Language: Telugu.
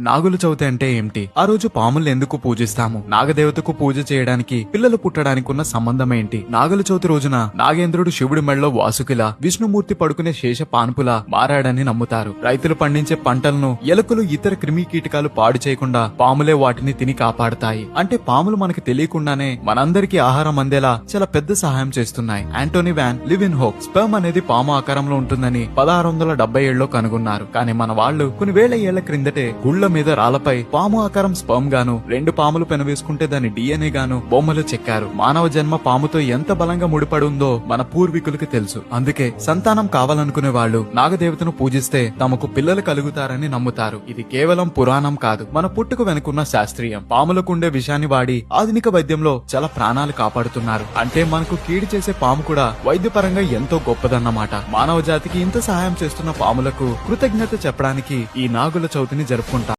నాగుల చవితి అంటే ఏమిటి? ఆ రోజు పాముల్ని ఎందుకు పూజిస్తాము? నాగదేవతకు పూజ చేయడానికి పిల్లలు పుట్టడానికి ఉన్న సంబంధం ఏంటి? నాగుల చవితి రోజున నాగేంద్రుడు శివుడి మెడలో వాసుకిలా విష్ణుమూర్తి పడుకునే శేష పాన్పులా మారాడని నమ్ముతారు. రైతులు పండించే పంటలను ఎలుకలు ఇతర క్రిమి కీటకాలు పాడు చేయకుండా పాములే వాటిని తిని కాపాడుతాయి. అంటే పాములు మనకి తెలియకుండానే మనందరికీ ఆహారం అందేలా చాలా పెద్ద సహాయం చేస్తున్నాయి. Antonie van Leeuwenhoek sperm అనేది పాము ఆకారంలో ఉంటుందని పదహారు వందల డెబ్బై ఏడులో కనుగొన్నారు. కానీ మన వాళ్ళు కొన్ని వేల ఏళ్ళ క్రిందటే గుళ్ళ మీద రాళ్ళపై పాము ఆకారం స్పర్మ్ గాను రెండు పాములు పెనవేసుకుంటే దాని డిఎన్ఏ గాను బొమ్మలు చెక్కారు. మానవ జన్మ పాముతో ఎంత బలంగా ముడిపడుందో మన పూర్వీకులకి తెలుసు. అందుకే సంతానం కావాలనుకునే వాళ్ళు నాగదేవతను పూజిస్తే తమకు పిల్లలు కలుగుతారని నమ్ముతారు. ఇది కేవలం పురాణం కాదు. మన పుట్టుకు వెనుకున్న శాస్త్రీయం. పాములకుండే విషాన్ని వాడి ఆధునిక వైద్యంలో చాలా ప్రాణాలు కాపాడుతున్నారు. అంటే మనకు కీడు చేసే పాము కూడా వైద్యపరంగా ఎంతో గొప్పదన్నమాట. మానవ జాతికి ఇంత సహాయం చేస్తున్న పాములకు కృతజ్ఞత చెప్పడానికి ఈ నాగుల చవితిని జరుపుకుంటారు